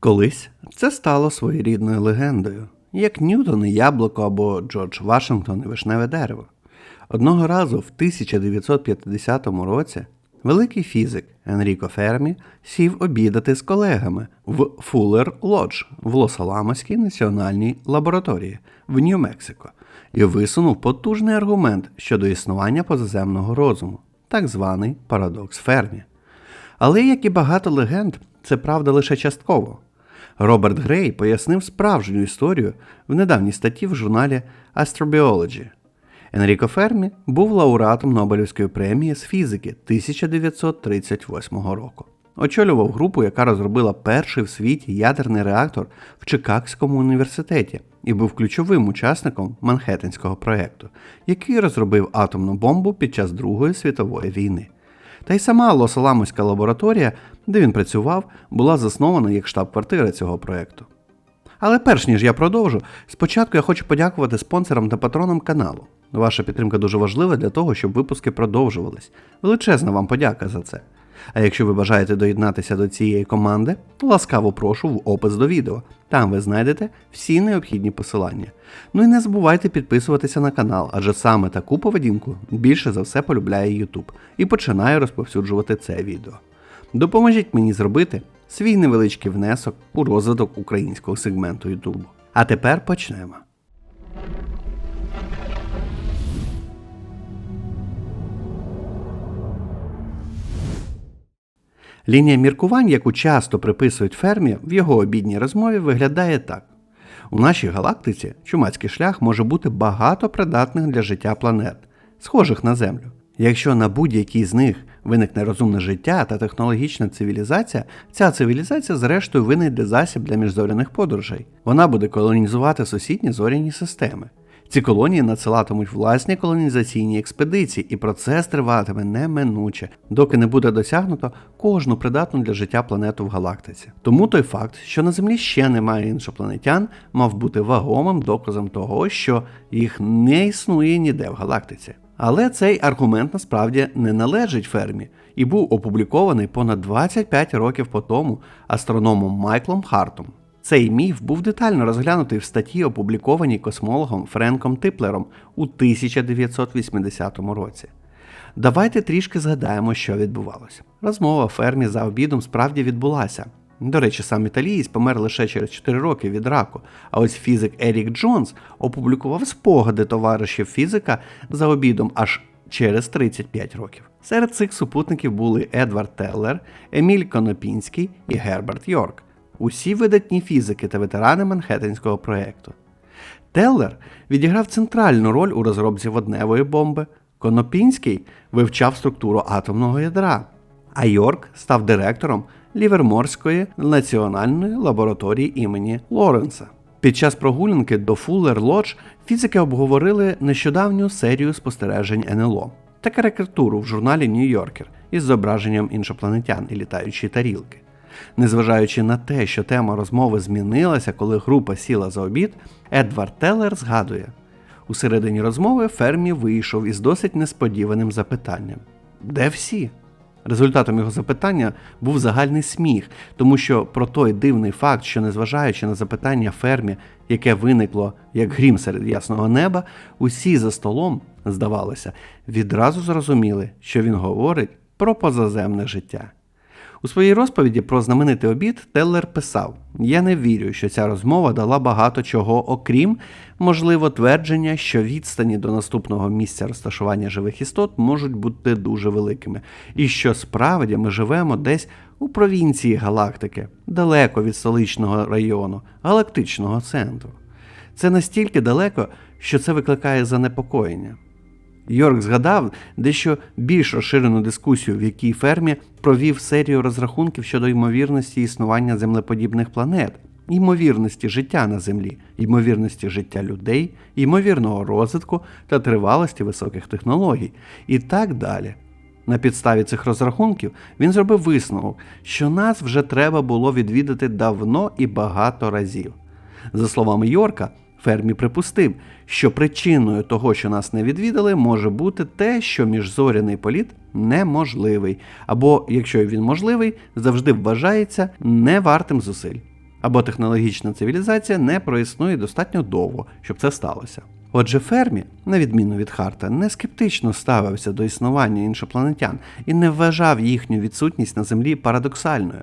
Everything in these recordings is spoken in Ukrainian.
Колись це стало своєрідною легендою, як Ньютон і яблуко або Джордж Вашингтон і вишневе дерево. Одного разу в 1950 році великий фізик Енріко Фермі сів обідати з колегами в Фуллер Лодж в Лос-Аламоській національній лабораторії в Нью-Мексико і висунув потужний аргумент щодо існування позаземного розуму, так званий парадокс Фермі. Але, як і багато легенд, це правда лише частково. Роберт Грей пояснив справжню історію в недавній статті в журналі Astrobiology. Енріко Фермі був лауреатом Нобелівської премії з фізики 1938 року. Очолював групу, яка розробила перший в світі ядерний реактор в Чикагському університеті і був ключовим учасником Манхеттенського проєкту, який розробив атомну бомбу під час Другої світової війни. Та й сама Лос-Аламоська лабораторія, де він працював, була заснована як штаб-квартира цього проєкту. Але перш ніж я продовжу, спочатку я хочу подякувати спонсорам та патронам каналу. Ваша підтримка дуже важлива для того, щоб випуски продовжувались. Величезна вам подяка за це. А якщо ви бажаєте доєднатися до цієї команди, ласкаво прошу в опис до відео. Там ви знайдете всі необхідні посилання. Ну і не забувайте підписуватися на канал, адже саме таку поведінку більше за все полюбляє YouTube і починає розповсюджувати це відео. Допоможіть мені зробити свій невеличкий внесок у розвиток українського сегменту YouTube. А тепер почнемо. Лінія міркувань, яку часто приписують фермі, в його обідній розмові виглядає так: у нашій галактиці чумацький шлях може бути багато придатних для життя планет, схожих на Землю. Якщо на будь-якій з них виникне розумне життя та технологічна цивілізація, ця цивілізація, зрештою, винайде засіб для міжзоряних подорожей. Вона буде колонізувати сусідні зоряні системи. Ці колонії надсилатимуть власні колонізаційні експедиції, і процес триватиме неминуче, доки не буде досягнуто кожну придатну для життя планету в галактиці. Тому той факт, що на Землі ще немає іншопланетян, мав бути вагомим доказом того, що їх не існує ніде в галактиці. Але цей аргумент насправді не належить фермі і був опублікований понад 25 років по тому астрономом Майклом Хартом. Цей міф був детально розглянутий в статті, опублікованій космологом Френком Типлером у 1980 році. Давайте трішки згадаємо, що відбувалося. Розмова фермі за обідом справді відбулася. До речі, сам італієць помер лише через 4 роки від раку. А ось фізик Ерік Джонс опублікував спогади товаришів фізика за обідом аж через 35 років. Серед цих супутників були Едвард Теллер, Еміль Конопінський і Герберт Йорк. Усі видатні фізики та ветерани Манхеттенського проєкту. Теллер відіграв центральну роль у розробці водневої бомби. Конопінський вивчав структуру атомного ядра, а Йорк став директором Ліверморської національної лабораторії імені Лоренса. Під час прогулянки до Фуллер Лодж фізики обговорили нещодавню серію спостережень НЛО та карикатуру в журналі Нью-Йоркер із зображенням іншопланетян і літаючої тарілки. Незважаючи на те, що тема розмови змінилася, коли група сіла за обід, Едвард Теллер згадує: у середині розмови Фермі вийшов із досить несподіваним запитанням: Де всі? Результатом його запитання був загальний сміх, тому що про той дивний факт, що незважаючи на запитання фермі, яке виникло як грім серед ясного неба, усі за столом, здавалося, відразу зрозуміли, що він говорить про позаземне життя. У своїй розповіді про знаменитий обід Теллер писав: Я не вірю, що ця розмова дала багато чого, окрім, можливо, твердження, що відстані до наступного місця розташування живих істот можуть бути дуже великими, і що справді ми живемо десь у провінції галактики, далеко від столичного району, галактичного центру. Це настільки далеко, що це викликає занепокоєння. Йорк згадав дещо більш розширену дискусію, в якій фермі провів серію розрахунків щодо ймовірності існування землеподібних планет, ймовірності життя на Землі, ймовірності життя людей, ймовірного розвитку та тривалості високих технологій, і так далі. На підставі цих розрахунків він зробив висновок, що нас вже треба було відвідати давно і багато разів. За словами Йорка, Фермі припустив, що причиною того, що нас не відвідали, може бути те, що міжзоряний політ неможливий, або, якщо він можливий, завжди вважається невартим зусиль. або технологічна цивілізація не проіснує достатньо довго, щоб це сталося. Отже, Фермі, на відміну від Харта, не скептично ставився до існування іншопланетян і не вважав їхню відсутність на Землі парадоксальною.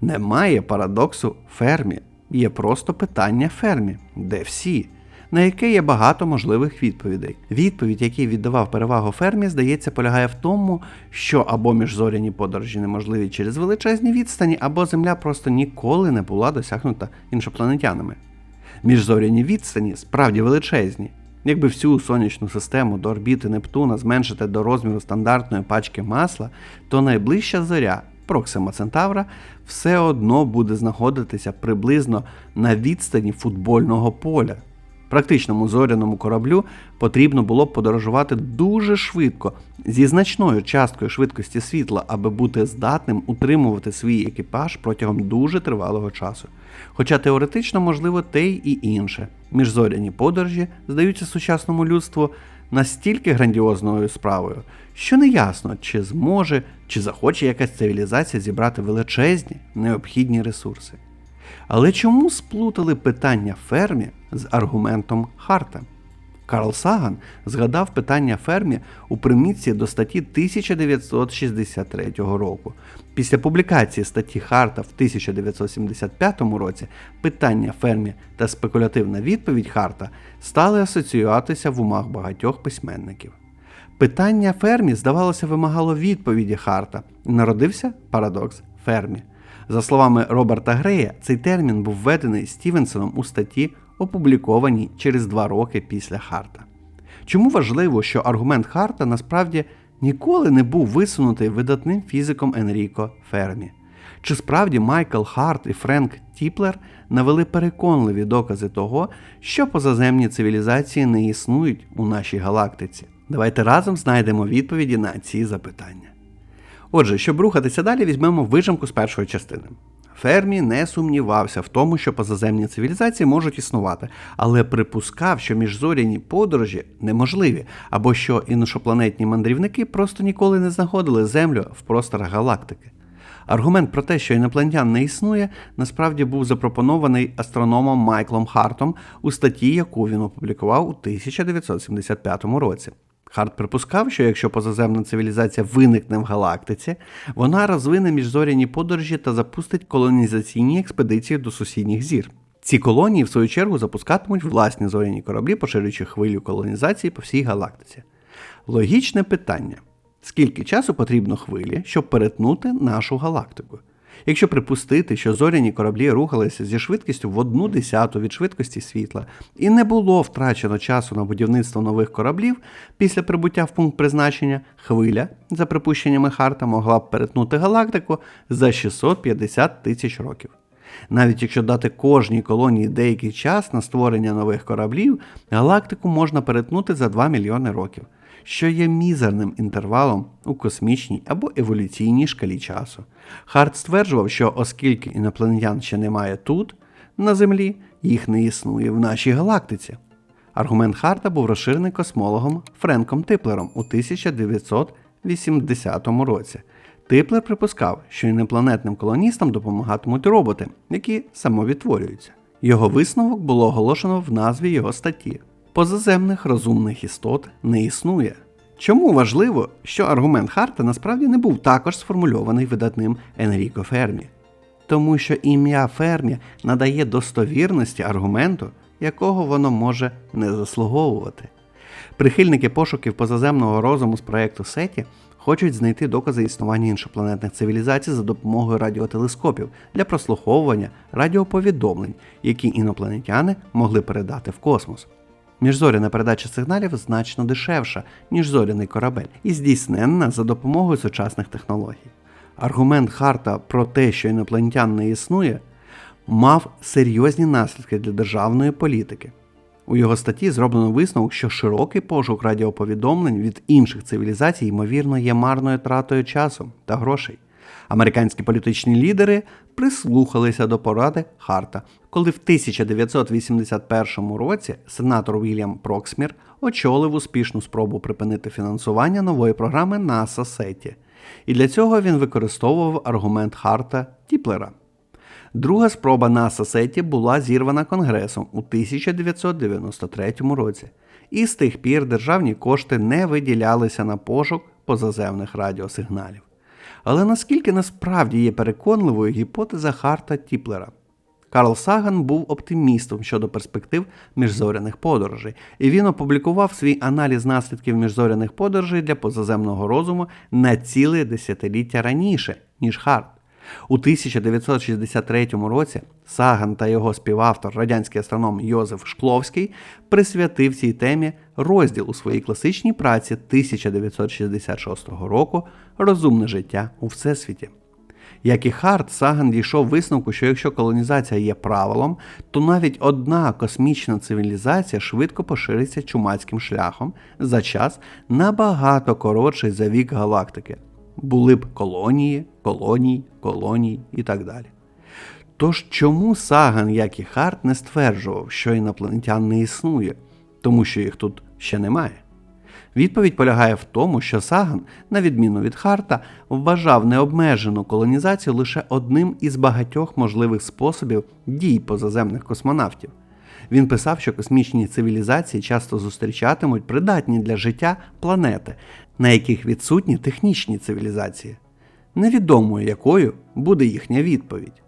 Немає парадоксу Фермі, є просто питання Фермі, де всі, на яке є багато можливих відповідей. Відповідь, який віддавав перевагу Фермі, здається, полягає в тому, що або міжзоряні подорожі неможливі через величезні відстані, або Земля просто ніколи не була досягнута іншопланетянами. Міжзоряні відстані справді величезні. Якби всю сонячну систему до орбіти Нептуна зменшити до розміру стандартної пачки масла, то найближча зоря Проксима Центавра все одно буде знаходитися приблизно на відстані футбольного поля. Практичному зоряному кораблю потрібно було б подорожувати дуже швидко, зі значною часткою швидкості світла, аби бути здатним утримувати свій екіпаж протягом дуже тривалого часу. Хоча теоретично можливо те й інше. Міжзоряні подорожі здаються сучасному людству настільки грандіозною справою, що не ясно, чи зможе, чи захоче якась цивілізація зібрати величезні необхідні ресурси. Але чому сплутали питання Фермі з аргументом Харта? Карл Саган згадав питання Фермі у примітці до статті 1963 року. Після публікації статті Харта в 1975 році питання Фермі та спекулятивна відповідь Харта стали асоціюватися в умах багатьох письменників. Питання Фермі, здавалося, вимагало відповіді Харта, народився парадокс Фермі. За словами Роберта Грея, цей термін був введений Стівенсоном у статті, опублікованій через два роки після Харта. Чому важливо, що аргумент Харта насправді ніколи не був висунутий видатним фізиком Енріко Фермі? Чи справді Майкл Харт і Френк Тіплер навели переконливі докази того, що позаземні цивілізації не існують у нашій галактиці? Давайте разом знайдемо відповіді на ці запитання. Отже, щоб рухатися далі, візьмемо вижимку з першої частини. Фермі не сумнівався в тому, що позаземні цивілізації можуть існувати, але припускав, що міжзоряні подорожі неможливі, або що іншопланетні мандрівники просто ніколи не знаходили Землю в просторах галактики. Аргумент про те, що інопланетян не існує, насправді був запропонований астрономом Майклом Хартом у статті, яку він опублікував у 1975 році. Харт припускав, що якщо позаземна цивілізація виникне в галактиці, вона розвине міжзоряні подорожі та запустить колонізаційні експедиції до сусідніх зір. Ці колонії, в свою чергу, запускатимуть власні зоряні кораблі, поширюючи хвилю колонізації по всій галактиці. Логічне питання: скільки часу потрібно хвилі, щоб перетнути нашу галактику? Якщо припустити, що зоряні кораблі рухалися зі швидкістю в одну десяту від швидкості світла, і не було втрачено часу на будівництво нових кораблів після прибуття в пункт призначення, хвиля, за припущеннями Харта, могла б перетнути галактику за 650 тисяч років. Навіть якщо дати кожній колонії деякий час на створення нових кораблів, галактику можна перетнути за 2 мільйони років, що є мізерним інтервалом у космічній або еволюційній шкалі часу. Харт стверджував, що оскільки інопланетян ще немає тут, на Землі, їх не існує в нашій галактиці. Аргумент Харта був розширений космологом Френком Типлером у 1980 році. Типлер припускав, що інопланетним колоністам допомагатимуть роботи, які самовідтворюються. Його висновок було оголошено в назві його статті. Позаземних розумних істот не існує. Чому важливо, що аргумент Харта насправді не був також сформульований видатним Енріко Фермі? Тому що ім'я Фермі надає достовірності аргументу, якого воно може не заслуговувати. Прихильники пошуків позаземного розуму з проєкту Сеті хочуть знайти докази існування іншопланетних цивілізацій за допомогою радіотелескопів для прослуховування радіоповідомлень, які інопланетяни могли передати в космос. Міжзоряна передача сигналів значно дешевша, ніж зоряний корабель, і здійсненна за допомогою сучасних технологій. Аргумент Харта про те, що інопланетян не існує, мав серйозні наслідки для державної політики. У його статті зроблено висновок, що широкий пошук радіоповідомлень від інших цивілізацій, ймовірно, є марною тратою часу та грошей. Американські політичні лідери прислухалися до поради Харта, коли в 1981 році сенатор Вільям Проксмір очолив успішну спробу припинити фінансування нової програми NASA SETI. І для цього він використовував аргумент Харта Тіплера. Друга спроба НАСА Сеті була зірвана Конгресом у 1993 році, і з тих пір державні кошти не виділялися на пошук позаземних радіосигналів. Але наскільки насправді є переконливою гіпотеза Харта Тіплера? Карл Саган був оптимістом щодо перспектив міжзоряних подорожей, і він опублікував свій аналіз наслідків міжзоряних подорожей для позаземного розуму на ціле десятиліття раніше, ніж Харт. У 1963 році Саган та його співавтор, радянський астроном Йозеф Шкловський, присвятив цій темі розділ у своїй класичній праці 1966 року Розумне життя у Всесвіті. Як і Харт, Саган дійшов висновку, що якщо колонізація є правилом, то навіть одна космічна цивілізація швидко пошириться чумацьким шляхом за час набагато коротший за вік галактики. Були б колонії, колонії, колонії і так далі. Тож чому Саган, як і Харт, не стверджував, що інопланетян не існує, тому що їх тут ще немає? Відповідь полягає в тому, що Саган, на відміну від Харта, вважав необмежену колонізацію лише одним із багатьох можливих способів дій позаземних космонавтів. Він писав, що космічні цивілізації часто зустрічатимуть придатні для життя планети, на яких відсутні технічні цивілізації. Невідомо якою буде їхня відповідь.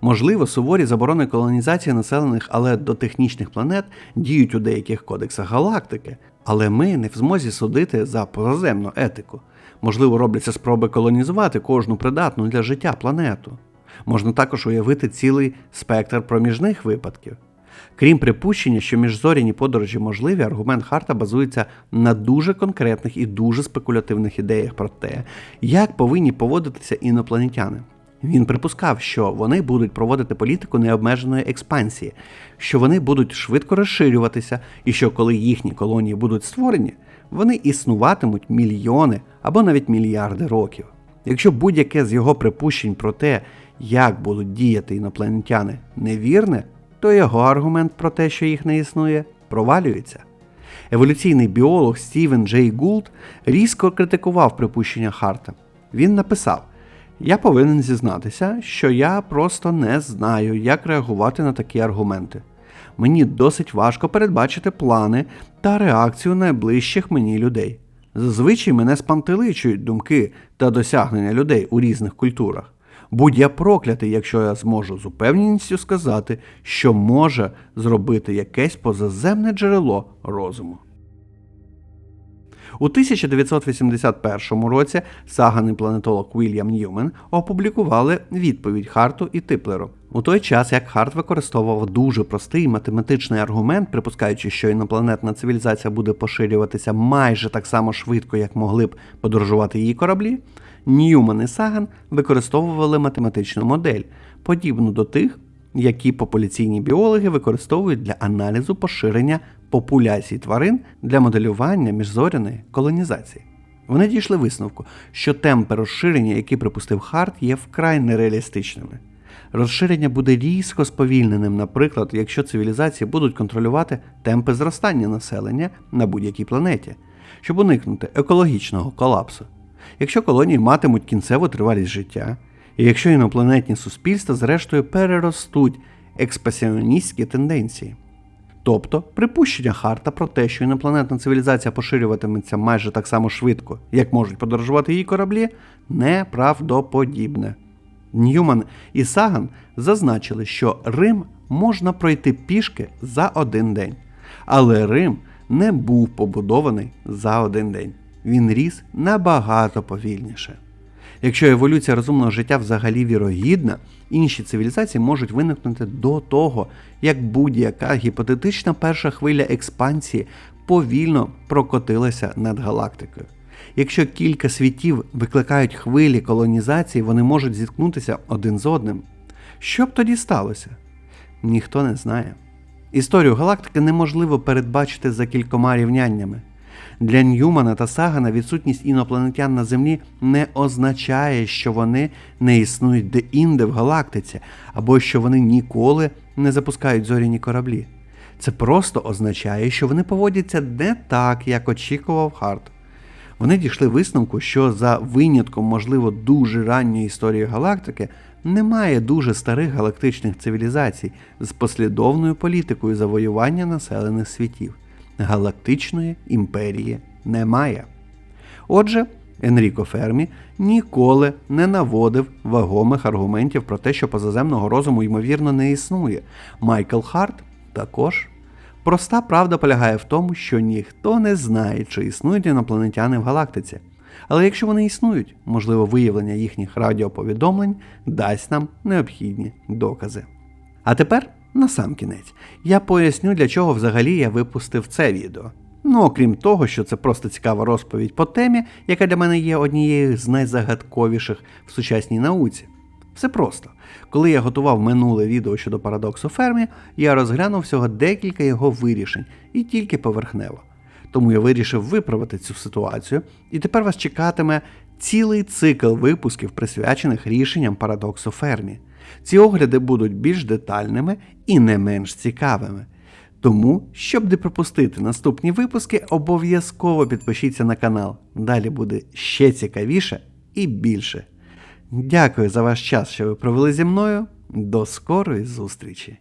Можливо, суворі заборони колонізації населених, але до технічних планет діють у деяких кодексах галактики, але ми не в змозі судити за позаземну етику. Можливо, робляться спроби колонізувати кожну придатну для життя планету. Можна також уявити цілий спектр проміжних випадків. Крім припущення, що міжзоряні подорожі можливі, аргумент Харта базується на дуже конкретних і дуже спекулятивних ідеях про те, як повинні поводитися інопланетяни. Він припускав, що вони будуть проводити політику необмеженої експансії, що вони будуть швидко розширюватися, і що коли їхні колонії будуть створені, вони існуватимуть мільйони або навіть мільярди років. Якщо будь-яке з його припущень про те, як будуть діяти інопланетяни, невірне, то його аргумент про те, що їх не існує, провалюється. Еволюційний біолог Стівен Джей Гулд різко критикував припущення Харта. Він написав. Я повинен зізнатися, що я просто не знаю, як реагувати на такі аргументи. Мені досить важко передбачити плани та реакцію найближчих мені людей. Зазвичай мене спантеличують думки та досягнення людей у різних культурах. Будь я проклятий, якщо я зможу з упевненістю сказати, що може зробити якесь позаземне джерело розуму. У 1981 році Саган і планетолог Вільям Ньюмен опублікували відповідь Харту і Типлеру. У той час як Харт використовував дуже простий математичний аргумент, припускаючи, що інопланетна цивілізація буде поширюватися майже так само швидко, як могли б подорожувати її кораблі, Ньюман і Саган використовували математичну модель, подібну до тих, які популяційні біологи використовують для аналізу поширення популяцій тварин для моделювання міжзоряної колонізації. Вони дійшли висновку, що темпи розширення, які припустив Харт, є вкрай нереалістичними. Розширення буде різко сповільненим, наприклад, якщо цивілізації будуть контролювати темпи зростання населення на будь-якій планеті, щоб уникнути екологічного колапсу. Якщо колонії матимуть кінцеву тривалість життя, і якщо інопланетні суспільства, зрештою, переростуть експансіоністські тенденції. Тобто припущення Харта про те, що інопланетна цивілізація поширюватиметься майже так само швидко, як можуть подорожувати її кораблі, неправдоподібне. Ньюман і Саган зазначили, що Рим можна пройти пішки за один день. Але Рим не був побудований за один день. Він ріс набагато повільніше. Якщо еволюція розумного життя взагалі вірогідна, інші цивілізації можуть виникнути до того, як будь-яка гіпотетична перша хвиля експансії повільно прокотилася над галактикою. Якщо кілька світів викликають хвилі колонізації, вони можуть зіткнутися один з одним. Що б тоді сталося? Ніхто не знає. Історію галактики неможливо передбачити за кількома рівняннями. Для Ньюмана та Сагана відсутність інопланетян на Землі не означає, що вони не існують де-інде в галактиці, або що вони ніколи не запускають зоряні кораблі. Це просто означає, що вони поводяться не так, як очікував Харт. Вони дійшли висновку, що за винятком, можливо, дуже ранньої історії галактики немає дуже старих галактичних цивілізацій з послідовною політикою завоювання населених світів. Галактичної імперії немає. Отже, Енріко Фермі ніколи не наводив вагомих аргументів про те, що позаземного розуму ймовірно не існує. Майкл Харт також. Проста правда полягає в тому, що ніхто не знає, чи існують інопланетяни в галактиці. Але якщо вони існують, можливо, виявлення їхніх радіоповідомлень дасть нам необхідні докази. А тепер, на сам кінець, я поясню, для чого взагалі я випустив це відео. Ну, окрім того, що це просто цікава розповідь по темі, яка для мене є однією з найзагадковіших в сучасній науці. Все просто. Коли я готував минуле відео щодо парадоксу Фермі, я розглянув всього декілька його вирішень і тільки поверхнево. Тому я вирішив виправити цю ситуацію, і тепер вас чекатиме цілий цикл випусків, присвячених рішенням парадоксу Фермі. Ці огляди будуть більш детальними і не менш цікавими. Тому, щоб не пропустити наступні випуски, обов'язково підпишіться на канал. Далі буде ще цікавіше і більше. Дякую за ваш час, що ви провели зі мною. До скорої зустрічі!